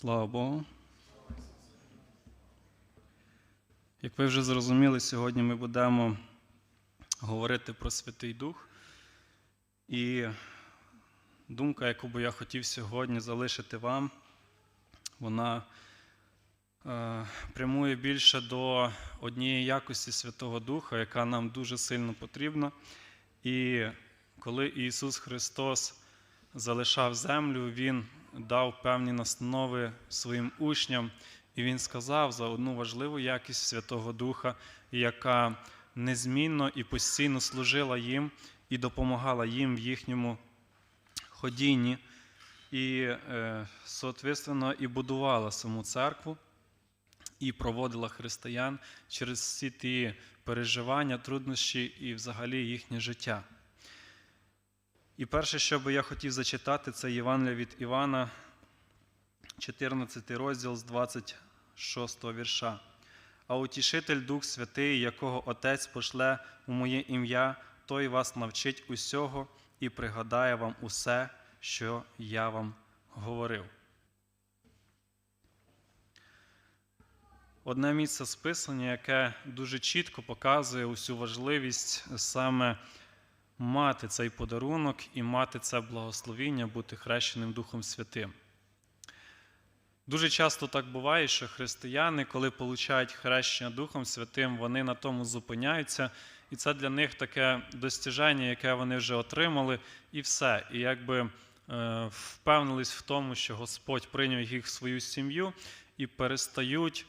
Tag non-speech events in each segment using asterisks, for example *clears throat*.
Слава Богу. Як ви вже зрозуміли, сьогодні ми будемо говорити про Святий Дух. І думка, яку би я хотів сьогодні залишити вам, вона е, прямує більше до однієї якості Святого Духа, яка нам дуже сильно потрібна. І коли Ісус Христос залишав землю, Він дав певні настанови своїм учням, і Він сказав за одну важливу якість Святого Духа, яка незмінно і постійно служила їм і допомагала їм в їхньому ходінні, і, е, соответственно, і будувала саму церкву, і проводила християн через всі ті переживання, труднощі і взагалі їхнє життя. І перше, що би я хотів зачитати, це Євангелія від Івана, 14 розділ з 26 вірша. А утішитель Дух Святий, якого Отець пошле у моє ім'я, той вас навчить усього і пригадає вам усе, що я вам говорив. Одне місце списання, яке дуже чітко показує усю важливість саме мати цей подарунок і мати це благословіння, бути хрещеним Духом Святим. Дуже часто так буває, що християни, коли получають хрещення Духом Святим, вони на тому зупиняються, і це для них таке достіження, яке вони вже отримали, і все. І якби е, впевнились в тому, що Господь прийняв їх в свою сім'ю і перестають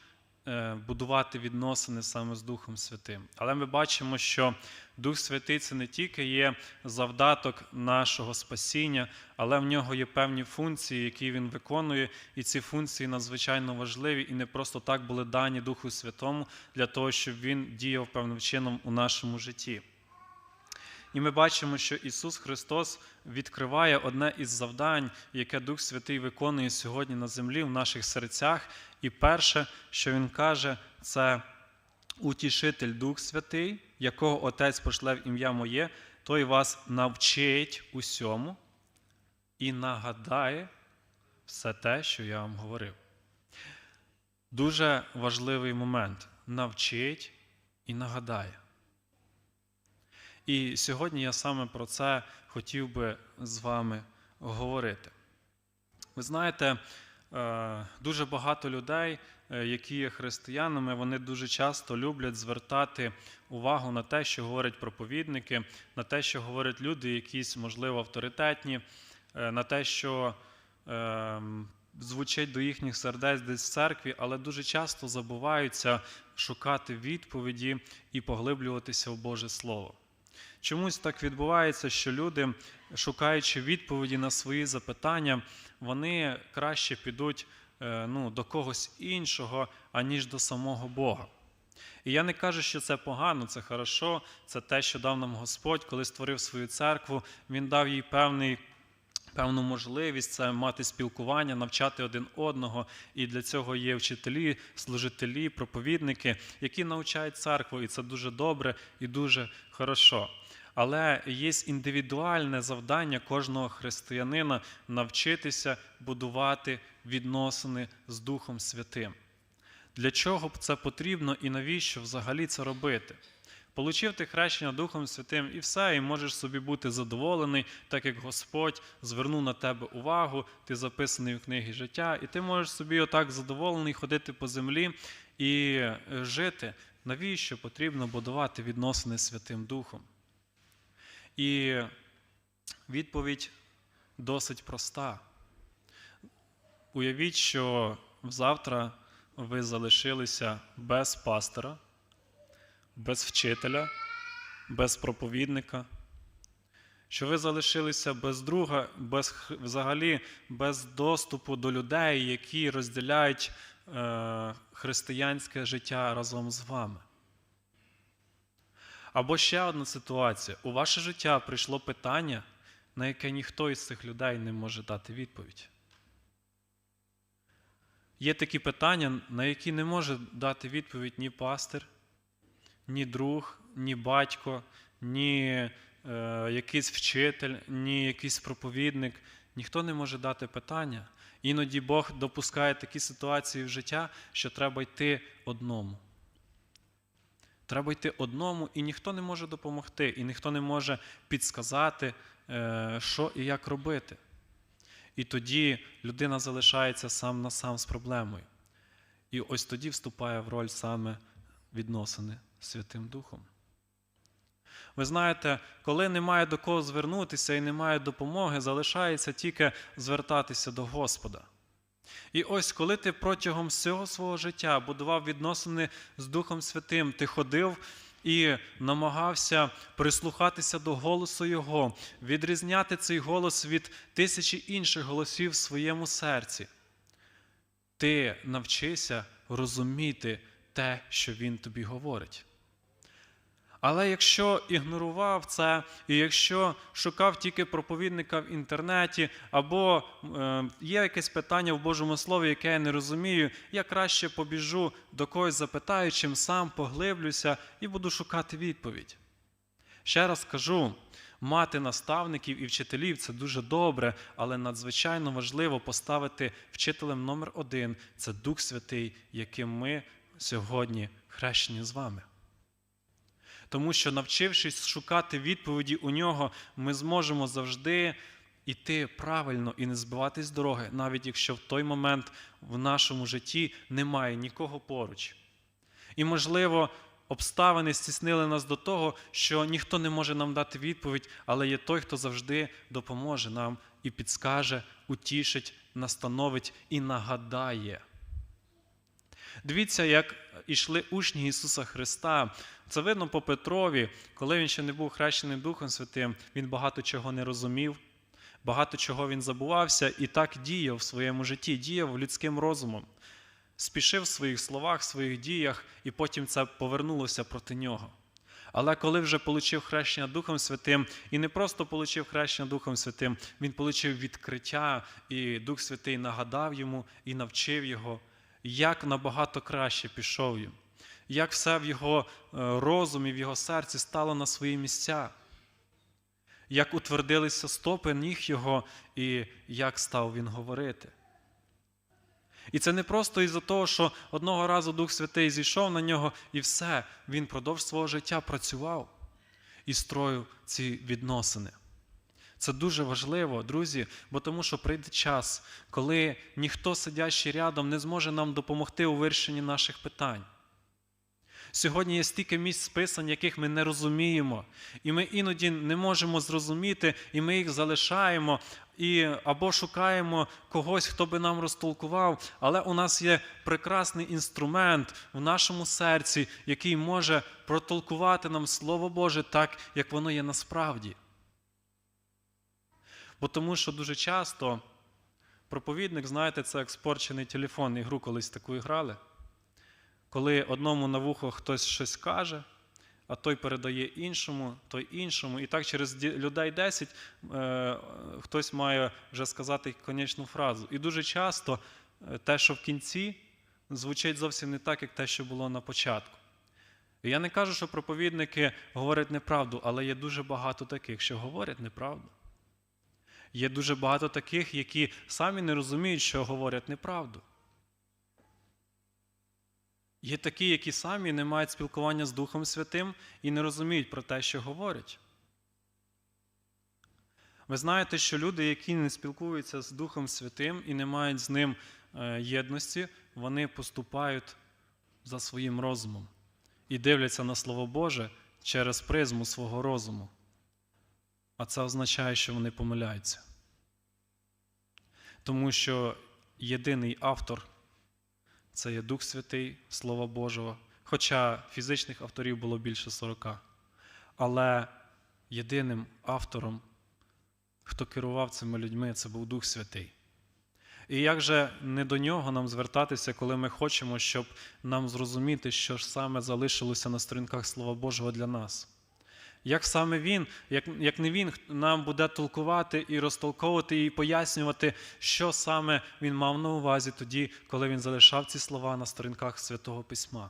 будувати відносини саме з Духом Святим. Але ми бачимо, що Дух Святий це не тільки є завдаток нашого спасіння, але в нього є певні функції, які він виконує, і ці функції надзвичайно важливі і не просто так були дані Духу Святому для того, щоб він діяв певним чином у нашому житті. І ми бачимо, що Ісус Христос відкриває одне із завдань, яке Дух Святий виконує сьогодні на землі в наших серцях. І перше, що Він каже, це утішитель Дух Святий, якого Отець пошле в ім'я Моє, той вас навчить усьому і нагадає все те, що я вам говорив. Дуже важливий момент навчить і нагадає. І сьогодні я саме про це хотів би з вами говорити. Ви знаєте, дуже багато людей, е, які є християнами, вони дуже часто люблять звертати увагу на те, що говорять проповідники, на те, що говорять люди, якісь, можливо, авторитетні, е, на те, що ем, звучить до їхніх сердець десь в церкві, але дуже часто забуваються шукати відповіді і поглиблюватися в Боже Слово. Чомусь так відбувається, що люди, шукаючи відповіді на свої запитання, вони краще підуть е, ну, до когось іншого, аніж до самого Бога. І я не кажу, що це погано, це хорошо, це те, що дав нам Господь, коли створив свою церкву, Він дав їй певний. Певну можливість це мати спілкування, навчати один одного, і для цього є вчителі, служителі, проповідники, які навчають церкву, і це дуже добре і дуже хорошо. Але є індивідуальне завдання кожного християнина навчитися будувати відносини з Духом Святим. Для чого це потрібно і навіщо взагалі це робити? Получив ти хрещення Духом Святим і все, і можеш собі бути задоволений, так як Господь звернув на тебе увагу, ти записаний в книгі життя, і ти можеш собі отак задоволений ходити по землі і е, жити. Навіщо потрібно будувати відносини з Святим Духом? І відповідь досить проста. Уявіть, що завтра ви залишилися без пастора, без вчителя, без проповідника, що ви залишилися без друга, без, взагалі без доступу до людей, які розділяють е, християнське життя разом з вами. Або ще одна ситуація. У ваше життя прийшло питання, на яке ніхто із цих людей не може дати відповідь. Є такі питання, на які не може дати відповідь ні пастир, ні друг, ні батько, ні е, якийсь вчитель, ні якийсь проповідник. Ніхто не може дати питання. Іноді Бог допускає такі ситуації в життя, що треба йти одному. Треба йти одному, і ніхто не може допомогти, і ніхто не може підсказати, е, що і як робити. І тоді людина залишається сам на сам з проблемою. І ось тоді вступає в роль саме відносини Святим Духом. Ви знаєте, коли немає до кого звернутися і немає допомоги, залишається тільки звертатися до Господа. І ось коли ти протягом всього свого життя будував відносини з Духом Святим, ти ходив і намагався прислухатися до голосу Його, відрізняти цей голос від тисячі інших голосів в своєму серці. Ти навчися розуміти те, що Він тобі говорить. Але якщо ігнорував це, і якщо шукав тільки проповідника в інтернеті, або е, є якесь питання в Божому Слові, яке я не розумію, я краще побіжу до когось запитаю, чим сам поглиблюся і буду шукати відповідь. Ще раз кажу, мати наставників і вчителів це дуже добре, але надзвичайно важливо поставити вчителем номер один це Дух Святий, яким ми сьогодні хрещені з вами. Тому що, навчившись шукати відповіді у нього, ми зможемо завжди йти правильно і не збиватись з дороги, навіть якщо в той момент в нашому житті немає нікого поруч. І, можливо, обставини стіснили нас до того, що ніхто не може нам дати відповідь, але є той, хто завжди допоможе нам і підскаже, утішить, настановить і нагадає. Дивіться, як ішли учні Ісуса Христа. Це видно по Петрові, коли він ще не був хрещений Духом Святим, він багато чого не розумів, багато чого він забувався і так діяв в своєму житті, діяв людським розумом, спішив в своїх словах, в своїх діях, і потім це повернулося проти нього. Але коли вже отримав хрещення Духом Святим, і не просто отримав хрещення Духом Святим, він отримав відкриття, і Дух Святий нагадав йому і навчив його, як набагато краще пішов їм, як все в його розумі, в його серці стало на свої місця, як утвердилися стопи ніг його, і як став він говорити. І це не просто із-за того, що одного разу Дух Святий зійшов на нього, і все, він продовж свого життя працював і строїв ці відносини. Це дуже важливо, друзі, бо тому що прийде час, коли ніхто сидящий рядом не зможе нам допомогти у вирішенні наших питань. Сьогодні є стільки місць списань, яких ми не розуміємо, і ми іноді не можемо зрозуміти, і ми їх залишаємо, і або шукаємо когось, хто би нам розтолкував, але у нас є прекрасний інструмент в нашому серці, який може протолкувати нам Слово Боже так, як воно є насправді. Бо тому що дуже часто проповідник, знаєте, це як спорчений телефон, ігру колись таку грали. Коли одному на вухо хтось щось каже, а той передає іншому, той іншому. І так через людей 10 е, хтось має вже сказати конечну фразу. І дуже часто е, те, що в кінці, звучить зовсім не так, як те, що було на початку. І я не кажу, що проповідники говорять неправду, але є дуже багато таких, що говорять неправду. Є дуже багато таких, які самі не розуміють, що говорять неправду. Є такі, які самі не мають спілкування з Духом Святим і не розуміють про те, що говорять. Ви знаєте, що люди, які не спілкуються з Духом Святим і не мають з ним е, єдності, вони поступають за своїм розумом і дивляться на Слово Боже через призму свого розуму. А це означає, що вони помиляються. Тому що єдиний автор це є Дух Святий, Слова Божого, хоча фізичних авторів було більше 40. Але єдиним автором, хто керував цими людьми, це був Дух Святий. І як же не до нього нам звертатися, коли ми хочемо, щоб нам зрозуміти, що ж саме залишилося на сторінках Слова Божого для нас? Як саме Він, як як не Він нам буде толкувати і розтолковувати і пояснювати, що саме Він мав на увазі тоді, коли він залишав ці слова на сторінках Святого Письма?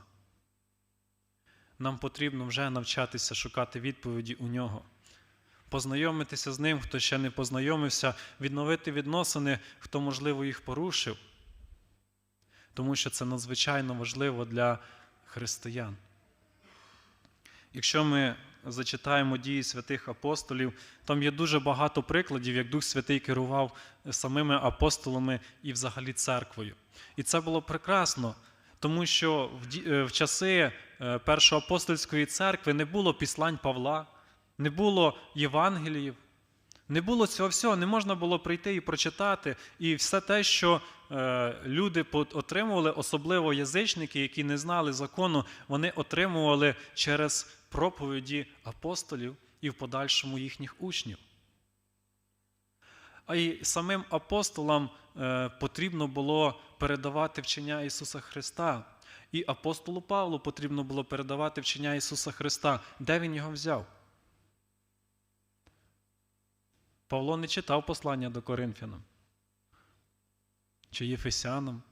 Нам потрібно вже навчатися шукати відповіді у нього. познайомитися з ним, хто ще не познайомився, відновити відносини, хто, можливо, їх порушив. Тому що це надзвичайно важливо для християн. Якщо ми зачитаємо дії святих апостолів, там є дуже багато прикладів, як Дух Святий керував самими апостолами і взагалі церквою. І це було прекрасно, тому що в, е, часи е, першоапостольської церкви не було післань Павла, не було Євангеліїв, не було цього всього, не можна було прийти і прочитати. І все те, що е, люди отримували, особливо язичники, які не знали закону, вони отримували через проповіді апостолів і в подальшому їхніх учнів. А й самим апостолам е, потрібно було передавати вчення Ісуса Христа. І апостолу Павлу потрібно було передавати вчення Ісуса Христа. Де він його взяв? Павло не читав послання до Коринфянам чи Єфесянам.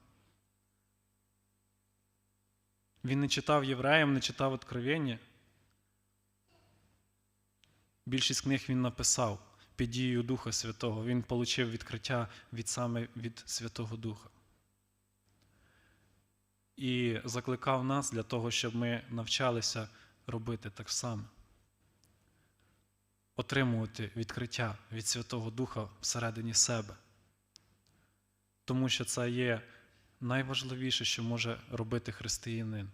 Він не читав євреям, не читав Откровення. Більшість книг він написав під дією Духа Святого. Він отримав відкриття від саме від Святого Духа. І закликав нас для того, щоб ми навчалися робити так само. Отримувати відкриття від Святого Духа всередині себе. Тому що це є найважливіше, що може робити християнин.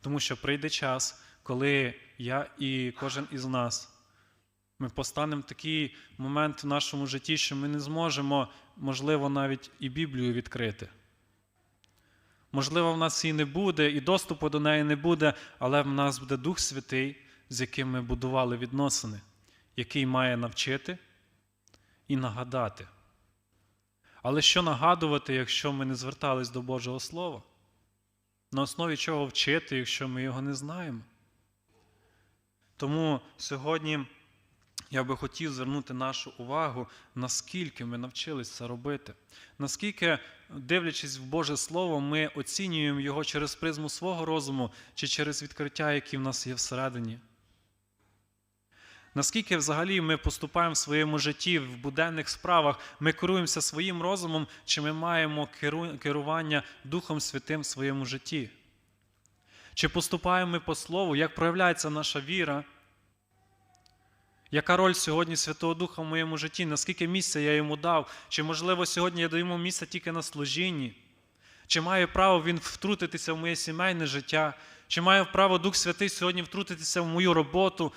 Тому що прийде час, коли я і кожен із нас ми постанемо в такий момент в нашому житті, що ми не зможемо, можливо, навіть і Біблію відкрити. Можливо, в нас її не буде, і доступу до неї не буде, але в нас буде Дух Святий, з яким ми будували відносини, який має навчити і нагадати. Але що нагадувати, якщо ми не звертались до Божого Слова? На основі чого вчити, якщо ми його не знаємо? Тому сьогодні я би хотів звернути нашу увагу, наскільки ми навчились це робити, наскільки, дивлячись в Боже Слово, ми оцінюємо його через призму свого розуму чи через відкриття, які в нас є всередині. Наскільки взагалі ми поступаємо в своєму житті, в буденних справах, ми керуємося своїм розумом, чи ми маємо керування Духом Святим в своєму житті? Чи поступаємо ми по слову, як проявляється наша віра? Яка роль сьогодні Святого Духа в моєму житті? Наскільки місця я йому дав? Чи, можливо, сьогодні я даю йому місце тільки на служінні? Чи має право він втрутитися в моє сімейне життя? Чи має право Дух Святий сьогодні втрутитися в мою роботу,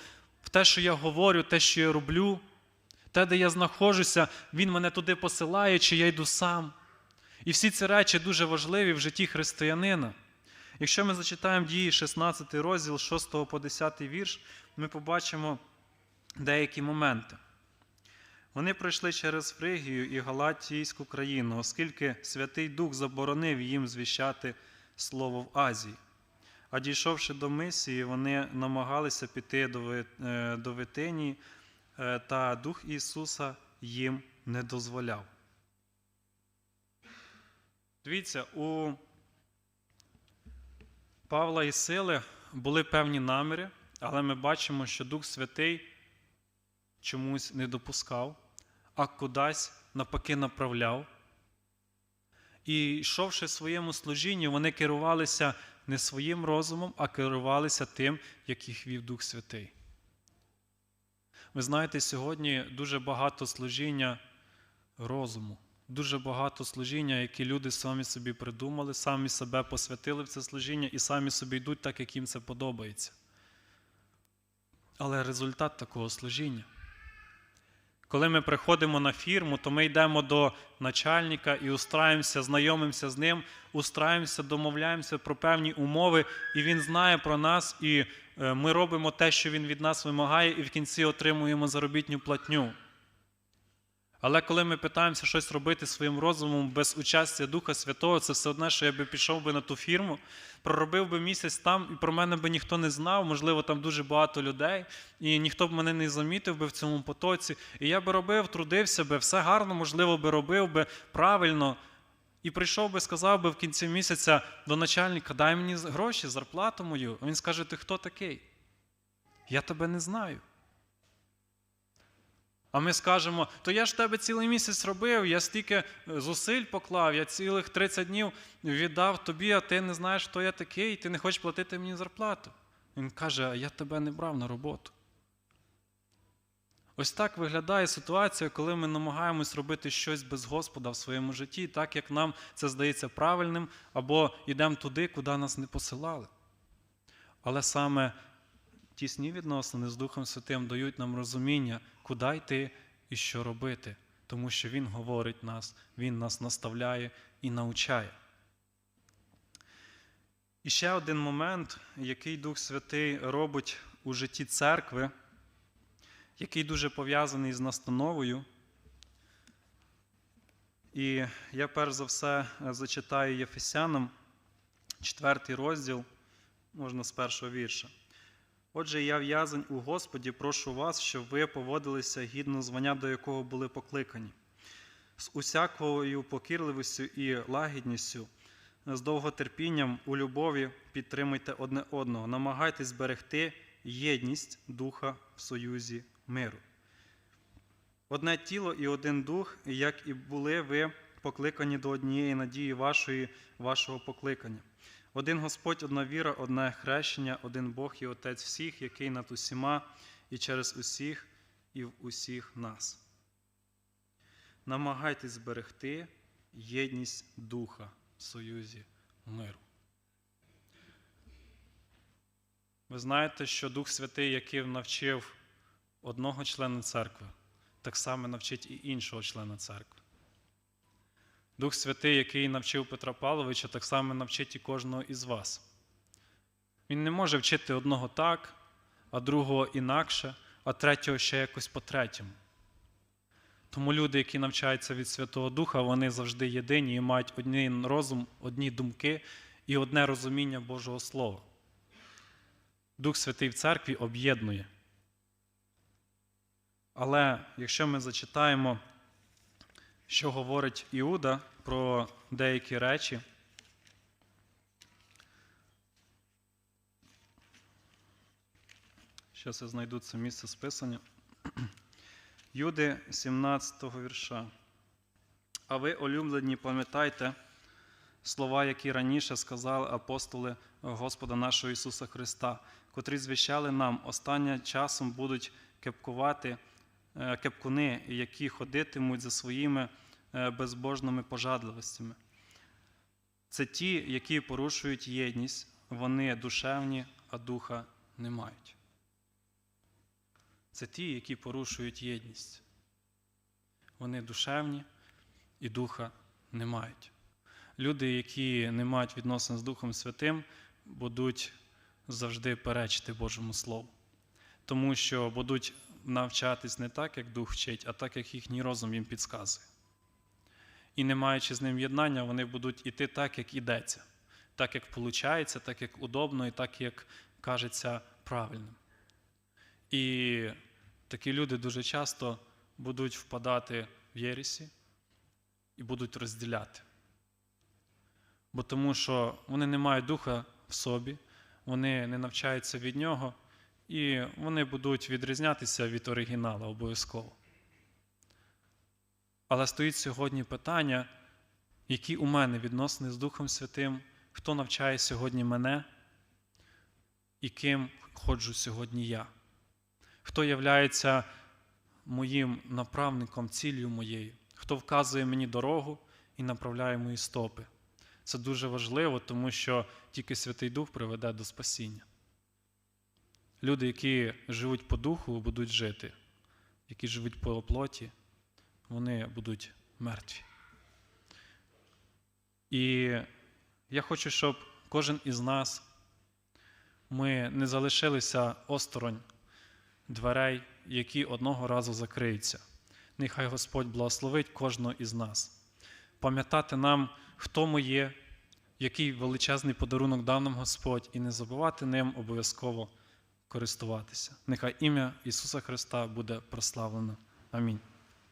те, що я говорю, те, що я роблю, те, де я знаходжуся, Він мене туди посилає, чи я йду сам? І всі ці речі дуже важливі в житті християнина. Якщо ми зачитаємо дії 16 розділ 6 по 10 вірш, ми побачимо деякі моменти. Вони пройшли через Фригію і Галатійську країну, оскільки Святий Дух заборонив їм звіщати слово в Азії. А дійшовши до мисії, вони намагалися піти до е, до Витинії, е, та Дух Ісуса їм не дозволяв. Дивіться, у Павла і Сили були певні наміри, але ми бачимо, що Дух Святий чомусь не допускав, а кудись навпаки направляв. І йшовши в своєму служінні, вони керувалися не своїм розумом, а керувалися тим, як їх вів Дух Святий. Ви знаєте, сьогодні дуже багато служіння розуму, дуже багато служіння, які люди самі собі придумали, самі себе посвятили в це служіння і самі собі йдуть так, як їм це подобається. Але результат такого служіння. Коли ми приходимо на фірму, то ми йдемо до начальника і устраємося, знайомимося з ним, устраємося, домовляємося про певні умови, і він знає про нас, і е, ми робимо те, що він від нас вимагає, і в кінці отримуємо заробітню платню. Але коли ми питаємося щось робити своїм розумом без участя Духа Святого, це все одне, що я би пішов би на ту фірму, проробив би місяць там, і про мене би ніхто не знав, можливо, там дуже багато людей, і ніхто б мене не замітив би в цьому потоці. І я би робив, трудився би, все гарно, можливо, би робив би правильно. І прийшов би, сказав би в кінці місяця до начальника, дай мені гроші, зарплату мою. А він скаже, ти хто такий? Я тебе не знаю. А ми скажемо, то я ж тебе цілий місяць робив, я стільки е, зусиль поклав, я цілих 30 днів віддав тобі, а ти не знаєш, хто я такий, ти не хочеш платити мені зарплату. Він каже, а я тебе не брав на роботу. Ось так виглядає ситуація, коли ми намагаємось робити щось без Господа в своєму житті, так як нам це здається правильним, або йдемо туди, куди нас не посилали. Але саме тісні відносини з Духом Святим дають нам розуміння, куди йти і що робити, тому що Він говорить нас, Він нас наставляє і навчає. І ще один момент, який Дух Святий робить у житті церкви, який дуже пов'язаний з настановою. І я перш за все зачитаю Єфесянам, четвертий розділ, можна з першого вірша. Отже, я в'язень у Господі, прошу вас, щоб ви поводилися гідно звання, до якого були покликані, з усякою покірливістю і лагідністю, з довготерпінням у любові підтримуйте одне одного, намагайтесь зберегти єдність духа в союзі миру. Одне тіло і один дух, як і були ви покликані до однієї надії вашої, вашого покликання. Один Господь, одна віра, одне хрещення, один Бог і Отець всіх, який над усіма і через усіх і в усіх нас. Намагайтесь зберегти єдність Духа в союзі миру. Ви знаєте, що Дух Святий, який навчив одного члена церкви, так само навчить і іншого члена церкви. Дух Святий, який навчив Петра Павловича, так само навчить і кожного із вас. Він не може вчити одного так, а другого інакше, а третього ще якось по-третьому. Тому люди, які навчаються від Святого Духа, вони завжди єдині і мають один розум, одні думки і одне розуміння Божого Слова. Дух Святий в церкві об'єднує. Але якщо ми зачитаємо, що говорить Іуда про деякі речі, Зараз я знайду це місце списання. *clears throat* Юди 17 вірша. А ви, улюблені, пам'ятайте слова, які раніше сказали апостоли Господа нашого Ісуса Христа, котрі звіщали нам, останнім часом будуть кепкувати е, кепкуни, які ходитимуть за своїми безбожними пожадливостями. Це ті, які порушують єдність, вони душевні, а духа не мають. Це ті, які порушують єдність. Вони душевні і духа не мають. Люди, які не мають відносин з Духом Святим, будуть завжди перечити Божому Слову. Тому що будуть навчатись не так, як Дух вчить, а так, як їхній розум їм підказує. І не маючи з ним єднання, вони будуть іти так, як ідеться, так, як виходить, так, як удобно, і так, як кажеться правильним. І такі люди дуже часто будуть впадати в єресі і будуть розділяти. Бо тому що вони не мають духа в собі, вони не навчаються від нього, і вони будуть відрізнятися від оригіналу обов'язково. Але стоїть сьогодні питання, які у мене відносини з Духом Святим, хто навчає сьогодні мене, і ким ходжу сьогодні я хто являється моїм направником, ціллю моєю, хто вказує мені дорогу і направляє мої стопи. Це дуже важливо, тому що тільки Святий Дух приведе до спасіння. Люди, які живуть по духу, будуть жити, які живуть по плоті, вони будуть мертві. І я хочу, щоб кожен із нас ми не залишилися осторонь дверей, які одного разу закриються. Нехай Господь благословить кожного із нас. Пам'ятати нам, хто ми є, який величезний подарунок дав нам Господь, і не забувати ним обов'язково користуватися. Нехай ім'я Ісуса Христа буде прославлено. Амінь.